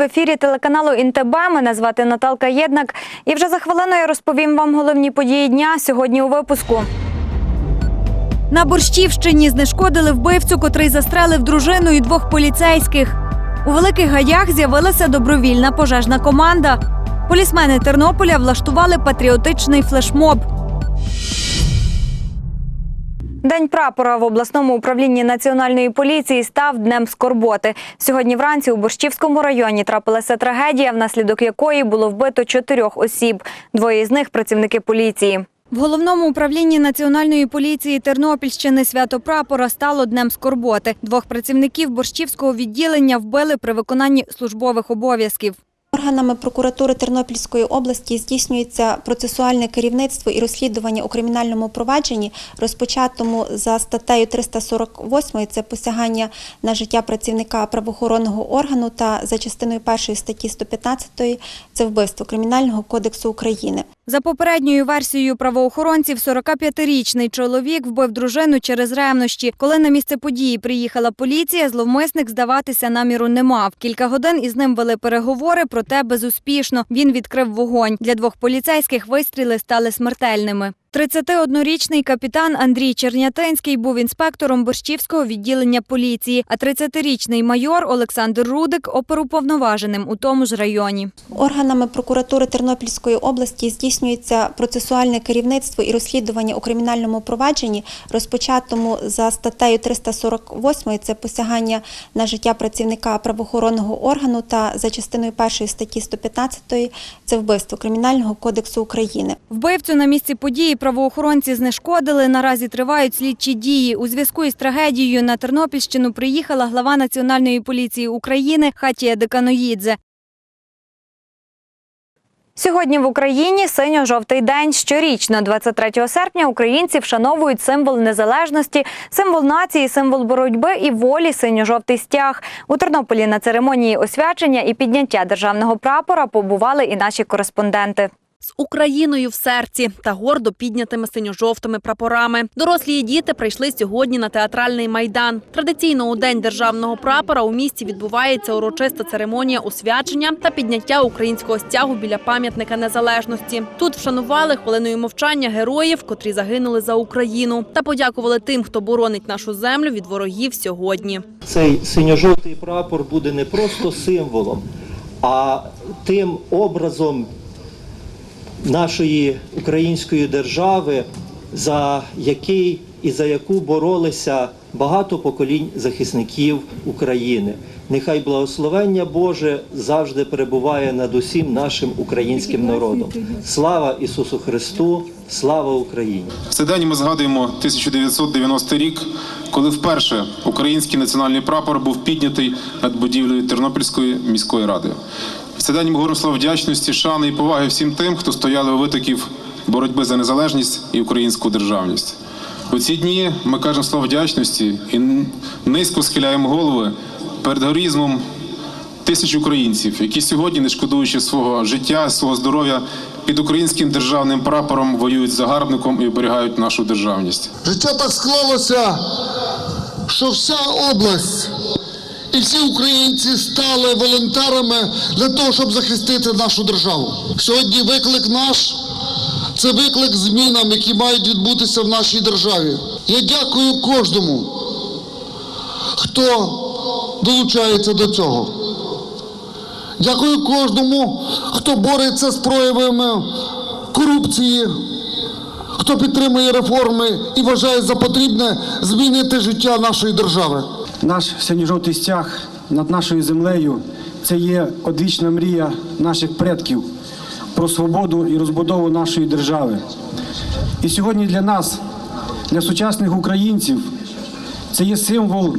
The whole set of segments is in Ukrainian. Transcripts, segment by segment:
в ефірі телеканалу ІНТБ. Мене звати Наталка Єднак. І вже за хвилину я розповім вам головні події дня сьогодні у випуску. На Борщівщині знешкодили вбивцю, котрий застрелив дружину і двох поліцейських. У великих гаях з'явилася добровільна пожежна команда. Полісмени Тернополя влаштували патріотичний флешмоб. День прапора в обласному управлінні національної поліції став днем скорботи. Сьогодні вранці у Борщівському районі трапилася трагедія, внаслідок якої було вбито чотирьох осіб. Двоє з них працівники поліції. В головному управлінні національної поліції Тернопільщини свято прапора стало днем скорботи. Двох працівників борщівського відділення вбили при виконанні службових обов'язків. Органами прокуратури Тернопільської області здійснюється процесуальне керівництво і розслідування у кримінальному провадженні, розпочатому за статтею 348 – це посягання на життя працівника правоохоронного органу та за частиною першої статті 115 – це вбивство Кримінального кодексу України. За попередньою версією правоохоронців, 45-річний чоловік вбив дружину через ревнощі. Коли на місце події приїхала поліція, зловмисник здаватися наміру не мав. Кілька годин із ним вели переговори, проте безуспішно. Він відкрив вогонь. Для двох поліцейських вистріли стали смертельними. 31-річний капітан Андрій Чернятинський був інспектором Борщівського відділення поліції, а 30-річний майор Олександр Рудик оперуповноваженим у тому ж районі. Органами прокуратури Тернопільської області здійснюється процесуальне керівництво і розслідування у кримінальному провадженні, розпочатому за статтею 348 – це посягання на життя працівника правоохоронного органу та за частиною першої статті 115 – це вбивство Кримінального кодексу України. Вбивцю на місці події правоохоронці знешкодили. Наразі тривають слідчі дії. У зв'язку із трагедією на Тернопільщину приїхала глава Національної поліції України Хатія Деканоїдзе. Сьогодні в Україні синьо-жовтий день. Щорічно, 23 серпня, українці вшановують символ незалежності, символ нації, символ боротьби і волі синьо-жовтий стяг. У Тернополі на церемонії освячення і підняття державного прапора побували і наші кореспонденти. З Україною в серці та гордо піднятими синьо-жовтими прапорами. Дорослі і діти прийшли сьогодні на театральний майдан. Традиційно у день державного прапора у місті відбувається урочиста церемонія освячення та підняття українського стягу біля пам'ятника незалежності. Тут вшанували хвилиною мовчання героїв, котрі загинули за Україну, та подякували тим, хто боронить нашу землю від ворогів сьогодні. цей синьо-жовтий прапор буде не просто символом, а тим образом нашої української держави, за який і за яку боролися багато поколінь захисників України. Нехай благословення Боже завжди перебуває над усім нашим українським народом. Слава Ісусу Христу! Слава Україні! В цей день ми згадуємо 1990 рік, коли вперше український національний прапор був піднятий над будівлею Тернопільської міської ради. В цей день ми говоримо слова вдячності, шани і поваги всім тим, хто стояли у витоків боротьби за незалежність і українську державність. У ці дні ми кажемо слова вдячності і низько схиляємо голови перед героїзмом тисяч українців, які сьогодні, не шкодуючи свого життя, свого здоров'я, під українським державним прапором воюють з загарбником і оберігають нашу державність. Життя так склалося, що вся область і всі українці стали волонтерами для того, щоб захистити нашу державу. Сьогодні виклик наш це виклик змінам, які мають відбутися в нашій державі. Я дякую кожному, хто долучається до цього. Дякую кожному, хто бореться з проявами корупції, хто підтримує реформи і вважає за потрібне змінити життя нашої держави. Наш синьо-жовтий стяг над нашою землею це є одвічна мрія наших предків про свободу і розбудову нашої держави. І сьогодні для нас, для сучасних українців, це є символ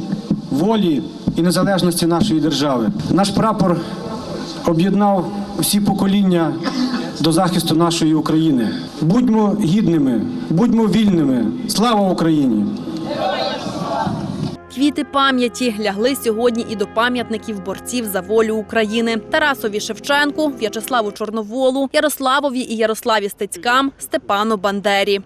волі і незалежності нашої держави. Наш прапор об'єднав всі покоління до захисту нашої України. Будьмо гідними, будьмо вільними. Слава Україні! Квіти пам'яті лягли сьогодні і до пам'ятників борців за волю України Тарасові Шевченку, В'ячеславу Чорноволу, Ярославові і Ярославі Стецькам, Степану Бандері.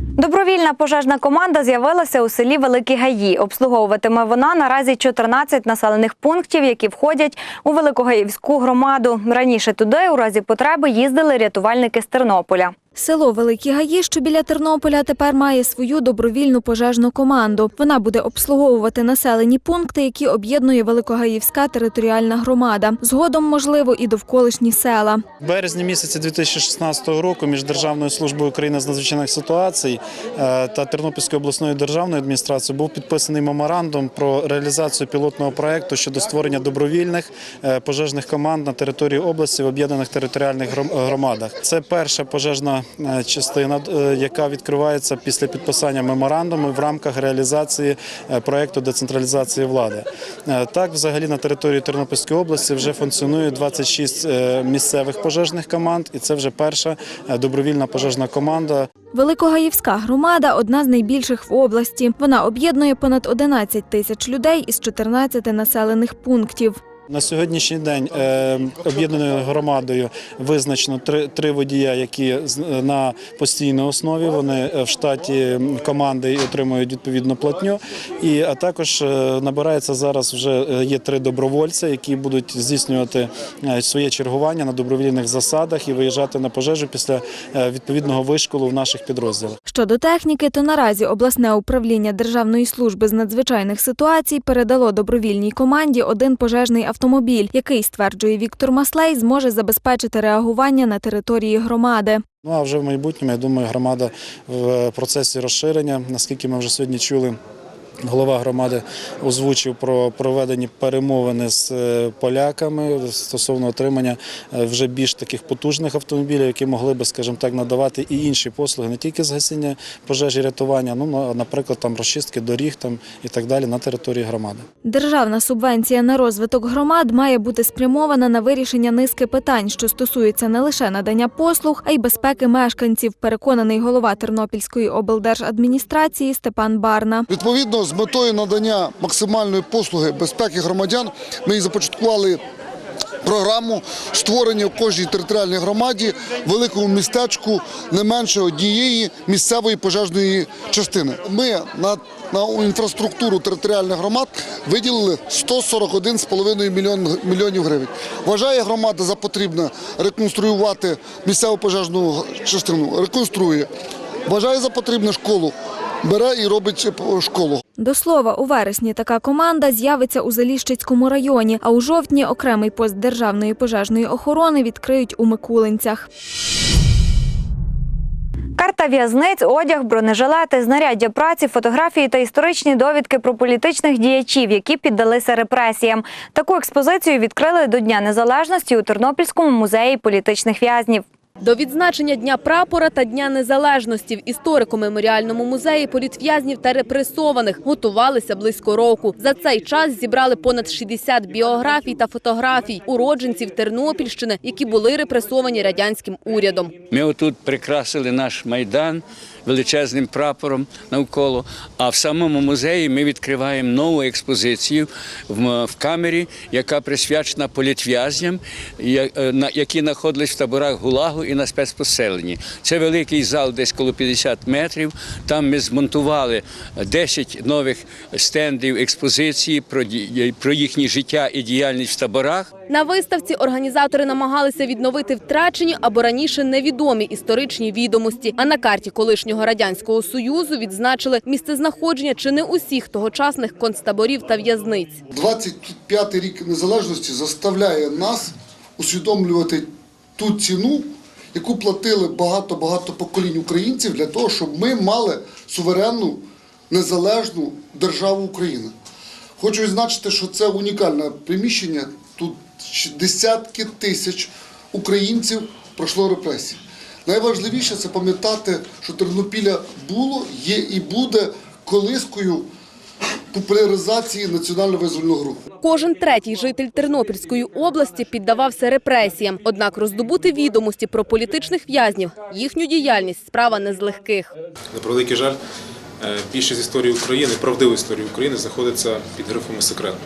Добровільна пожежна команда з'явилася у селі Великі Гаї. Обслуговуватиме вона наразі 14 населених пунктів, які входять у Великогаївську громаду. Раніше туди у разі потреби їздили рятувальники з Тернополя. Село Великі Гаї, що біля Тернополя, тепер має свою добровільну пожежну команду. Вона буде обслуговувати населені пункти, які об'єднує Великогаївська територіальна громада. Згодом, можливо, і довколишні села. В березні місяці 2016 року між Державною службою України з надзвичайних ситуацій е, та Тернопільською обласною державною адміністрацією був підписаний меморандум про реалізацію пілотного проекту щодо створення добровільних е, пожежних команд на території області в об'єднаних територіальних громадах. Це перша пожежна частина, е, яка відкривається після підписання меморандуму в рамках реалізації е, проекту децентралізації влади. Е, Так, взагалі на території Тернопільської області вже функціонує 26 е, місцевих пожежних команд, і це вже перша е, добровільна пожежна команда Великогаївська громада одна з найбільших в області. Вона об'єднує понад 11 тисяч людей із 14 населених пунктів. На сьогоднішній день е, об'єднаною громадою визначено три, три водія, які на постійній основі вони е, в штаті команди і отримують відповідну платню. І а також е, набирається зараз вже є три добровольця, які будуть здійснювати своє чергування на добровільних засадах і виїжджати на пожежу після відповідного вишколу в наших підрозділах. Щодо техніки, то наразі обласне управління Державної служби з надзвичайних ситуацій передало добровільній команді один пожежний автомобіль, який, стверджує Віктор Маслей, зможе забезпечити реагування на території громади. Ну а вже в майбутньому, я думаю, громада в процесі розширення, наскільки ми вже сьогодні чули. Голова громади озвучив про проведені перемовини з е, поляками стосовно отримання е, вже більш таких потужних автомобілів, які могли би, скажімо так, надавати і інші послуги, не тільки згасіння пожежі, рятування, ну а, наприклад, там розчистки доріг там і так далі на території громади. Державна субвенція на розвиток громад має бути спрямована на вирішення низки питань, що стосуються не лише надання послуг, а й безпеки мешканців, переконаний голова Тернопільської облдержадміністрації Степан Барна. Відповідно, з метою надання максимальної послуги безпеки громадян ми і започаткували програму створення в кожній територіальній громаді великому містечку не менше однієї місцевої пожежної частини. Ми на, на інфраструктуру територіальних громад виділили 141,5 мільйон, мільйонів гривень. Вважає громада за потрібне реконструювати місцеву пожежну частину, реконструює. Вважає за потрібне школу, бере і робить школу. До слова, у вересні така команда з'явиться у Заліщицькому районі, а у жовтні окремий пост Державної пожежної охорони відкриють у Микулинцях. Карта в'язниць, одяг, бронежилети, знаряддя праці, фотографії та історичні довідки про політичних діячів, які піддалися репресіям. Таку експозицію відкрили до Дня Незалежності у Тернопільському музеї політичних в'язнів. До відзначення Дня прапора та Дня незалежності в історико-меморіальному музеї політв'язнів та репресованих готувалися близько року. За цей час зібрали понад 60 біографій та фотографій уродженців Тернопільщини, які були репресовані радянським урядом. Ми отут прикрасили наш майдан величезним прапором навколо. А в самому музеї ми відкриваємо нову експозицію в, камері, яка присвячена політв'язням, е, які знаходились в таборах ГУЛАГу і на спецпоселенні. Це великий зал, десь коло 50 метрів. Там ми змонтували 10 нових стендів експозиції про їхнє життя і діяльність в таборах. На виставці організатори намагалися відновити втрачені або раніше невідомі історичні відомості. А на карті колишнього радянського союзу відзначили місцезнаходження чи не усіх тогочасних концтаборів та в'язниць. 25-й рік незалежності заставляє нас усвідомлювати ту ціну, яку платили багато-багато поколінь українців для того, щоб ми мали суверенну незалежну державу Україна. Хочу відзначити, що це унікальне приміщення. Десятки тисяч українців пройшло репресії. Найважливіше це пам'ятати, що Тернопіля було, є і буде колискою популяризації національно-визвольного руху. Кожен третій житель Тернопільської області піддавався репресіям. Однак роздобути відомості про політичних в'язнів, їхню діяльність справа не з легких. На превеликий жаль, е, більшість історії України, правдивої історії України знаходиться під грифами секретно.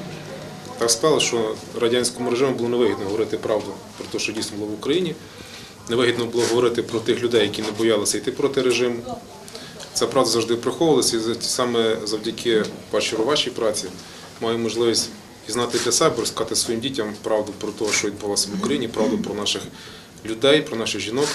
Так склалося, що радянському режиму було невигідно говорити правду про те, що дійсно було в Україні. Невигідно було говорити про тих людей, які не боялися йти проти режиму. Ця праця завжди приховувалася, і саме завдяки першій вашій праці маю можливість пізнати для себе, розказати своїм дітям правду про те, що відбувалося в Україні, правду про наших людей, про наших жінок,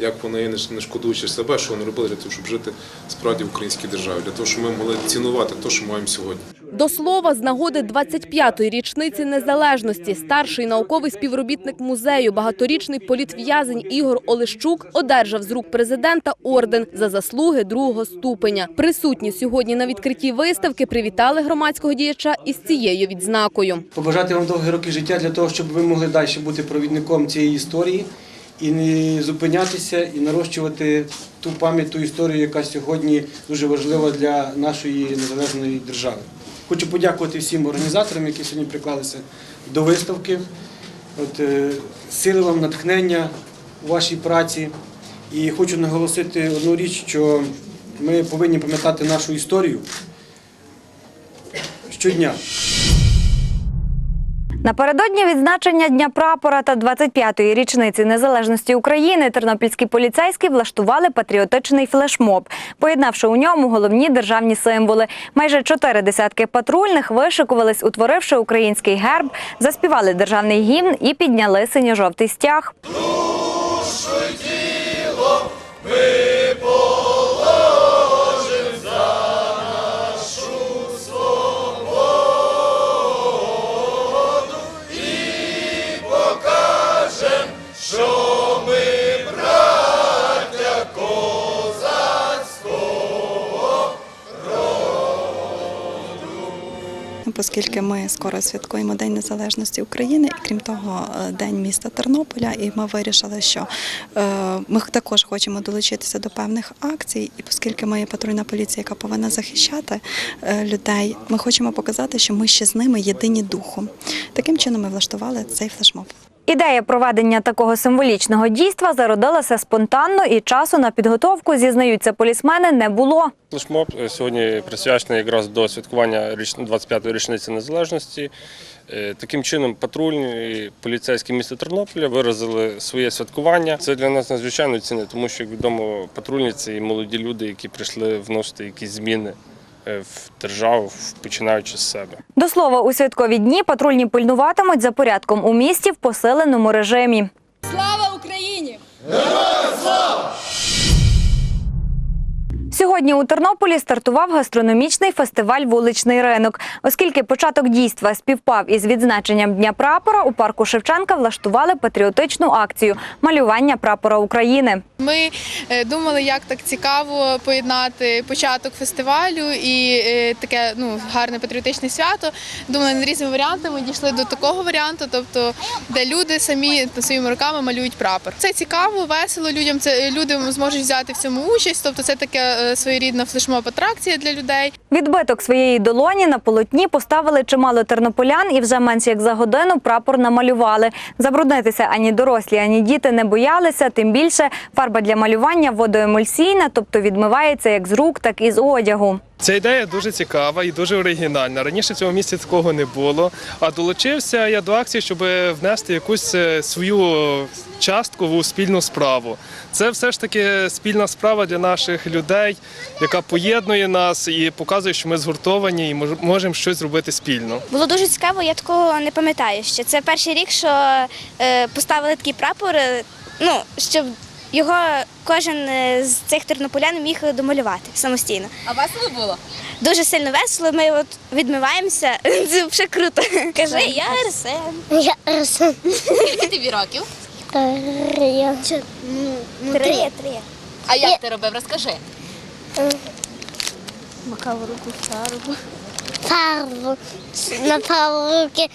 як вони не шкодуючи себе, що вони робили для того, щоб жити справді в українській державі, для того, щоб ми могли цінувати те, що маємо сьогодні. До слова, з нагоди 25-ї річниці незалежності старший науковий співробітник музею, багаторічний політв'язень Ігор Олещук одержав з рук президента орден за заслуги другого ступеня. Присутні сьогодні на відкритті виставки привітали громадського діяча із цією відзнакою. Побажати вам довгі роки життя для того, щоб ви могли далі бути провідником цієї історії і не зупинятися, і нарощувати ту пам'ять, ту історію, яка сьогодні дуже важлива для нашої незалежної держави. Хочу подякувати всім організаторам, які сьогодні приклалися до виставки. От, е, сили вам натхнення у вашій праці. І хочу наголосити одну річ, що ми повинні пам'ятати нашу історію щодня. Напередодні відзначення Дня прапора та 25-ї річниці незалежності України тернопільські поліцейські влаштували патріотичний флешмоб, поєднавши у ньому головні державні символи. Майже чотири десятки патрульних вишикувались, утворивши український герб, заспівали державний гімн і підняли синьо-жовтий стяг. Оскільки ми скоро святкуємо День Незалежності України, і крім того, е, День міста Тернополя. І ми вирішили, що е, ми також хочемо долучитися до певних акцій, і оскільки ми є патрульна поліція, яка повинна захищати е, людей, ми хочемо показати, що ми ще з ними єдині духом. Таким чином ми влаштували цей флешмоб. Ідея проведення такого символічного дійства зародилася спонтанно і часу на підготовку, зізнаються полісмени, не було. Флешмоб е, сьогодні присвячений якраз до святкування річ- 25-ї річниці незалежності. Е, Таким чином, патрульні і поліцейські міста Тернополя виразили своє святкування. Це для нас надзвичайно цінне, тому що, як відомо, патрульні це і молоді люди, які прийшли вносити якісь зміни в державу, починаючи з себе. До слова, у святкові дні патрульні пильнуватимуть за порядком у місті в поселеному режимі. Сьогодні у Тернополі стартував гастрономічний фестиваль Вуличний ринок. Оскільки початок дійства співпав із відзначенням Дня прапора, у парку Шевченка влаштували патріотичну акцію малювання прапора України. Ми е, думали, як так цікаво поєднати початок фестивалю і е, таке ну гарне патріотичне свято. Думали над різними варіантами. Дійшли до такого варіанту, тобто де люди самі своїми руками малюють прапор. Це цікаво, весело людям. Це люди зможуть взяти в цьому участь. Тобто, це таке е, своєрідна флешмоб-атракція для людей. Відбиток своєї долоні на полотні поставили чимало тернополян і вже менш як за годину прапор намалювали. Забруднитися ані дорослі, ані діти не боялися. Тим більше фарба для малювання водоемульсійна, тобто відмивається як з рук, так і з одягу. Ця ідея дуже цікава і дуже оригінальна. Раніше в цьому місці такого не було. А долучився я до акції, щоб внести якусь е, свою частку в спільну справу. Це все ж таки спільна справа для наших людей, яка поєднує нас і показує, що ми згуртовані і можемо щось зробити спільно. Було дуже цікаво, я такого не пам'ятаю ще. Це перший рік, що е, поставили такий прапор, е, ну, щоб його кожен е, з цих тернополян міг домалювати самостійно. А весело було? Дуже сильно весело, ми от відмиваємося. Це вже круто. Кажи, я Арсен. Я Арсен. Скільки тобі років? Три. Три. А як ти робив? Розкажи. Макав руку фарбу. Фарбу. Напав руки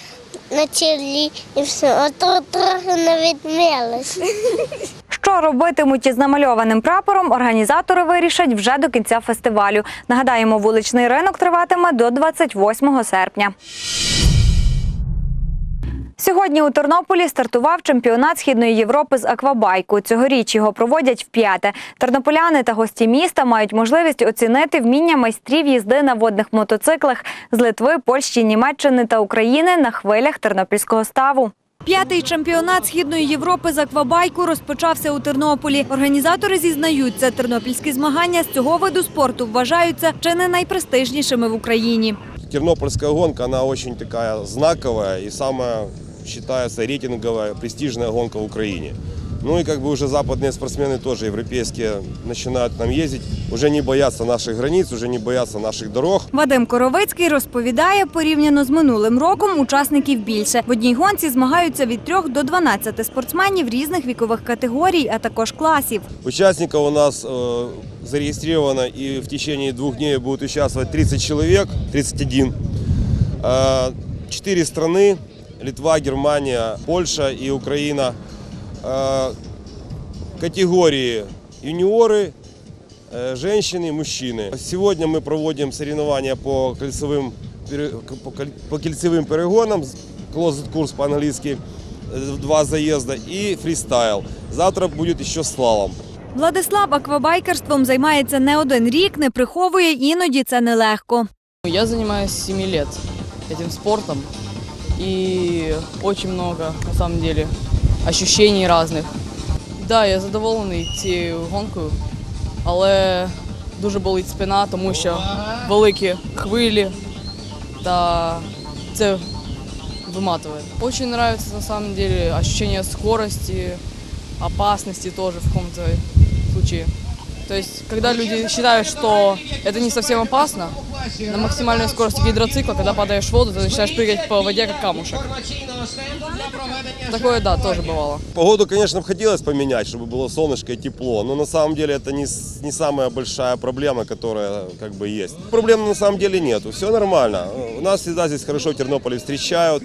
на чолі і все. А то трохи не відмилось. Що робитимуть із намальованим прапором, організатори вирішать вже до кінця фестивалю. Нагадаємо, вуличний ринок триватиме до 28 серпня. Сьогодні у Тернополі стартував чемпіонат Східної Європи з аквабайку. Цьогоріч його проводять вп'яте. Тернополяни та гості міста мають можливість оцінити вміння майстрів їзди на водних мотоциклах з Литви, Польщі, Німеччини та України на хвилях тернопільського ставу. П'ятий чемпіонат Східної Європи з аквабайку розпочався у Тернополі. Організатори зізнаються, тернопільські змагання з цього виду спорту вважаються чи не найпрестижнішими в Україні. Тернопольська гонка, вона очень така знакова і саме вважається рейтингова престижна гонка в Украине. Ну и как бы уже западные спортсмены тоже европейские начинают к нам ездить, уже не боятся наших границ, уже не боятся наших дорог. Вадим Коровицький розповідає, порівняно з минулим роком учасників більше. В одній гонці змагаються від 3 до 12 спортсменів різних вікових категорій, а також класів. Участников у нас э, зарегистрировано и в течение двух дней будет участвовать 30 человек, 31. Э, Четыре страны, Литва, Германия, Польша и Украина. Э, Категории юниоры, э, женщины, мужчины. Сегодня мы проводим соревнования по кольцевым, пере- по коль- по кольцевым перегонам, closed курс по-английски, э, два заезда и фристайл. Завтра будет еще слалом. Владислав аквабайкерством займається не один рік, не приховує, іноді це нелегко. Я занимаюсь с 7 лет этим спортом. И очень много, на самом деле, ощущений разных. Да, я задоволений цією гонкою, але дуже болить спина, тому що великі хвилі та це выматывает. Очень нравится на самом деле ощущение скорости, опасности тоже в каком-то случае. То есть, когда люди считают, что это не совсем опасно, на максимальной скорости гидроцикла, когда падаешь в воду, ты начинаешь прыгать по воде, как камушек. Такое, да, тоже бывало. Погоду, конечно, бы хотелось поменять, чтобы было солнышко и тепло, но на самом деле это не, с- не самая большая проблема, которая как бы есть. Проблем на самом деле нету, все нормально. У нас всегда здесь хорошо в Тернополе встречают,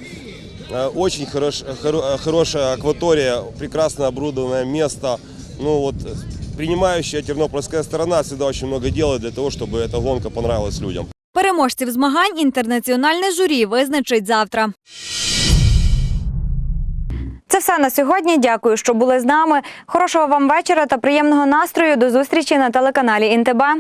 Э, очень хорош, хоро- э, хорошая акватория, прекрасно оборудованное место. Ну вот э, принимающая тернопольская сторона всегда очень много делает для того, чтобы эта гонка понравилась людям. Переможців змагань інтернаціональне журі визначить завтра. Це все на сьогодні. Дякую, що були з нами. Хорошого вам вечора та приємного настрою. До зустрічі на телеканалі Інтеба.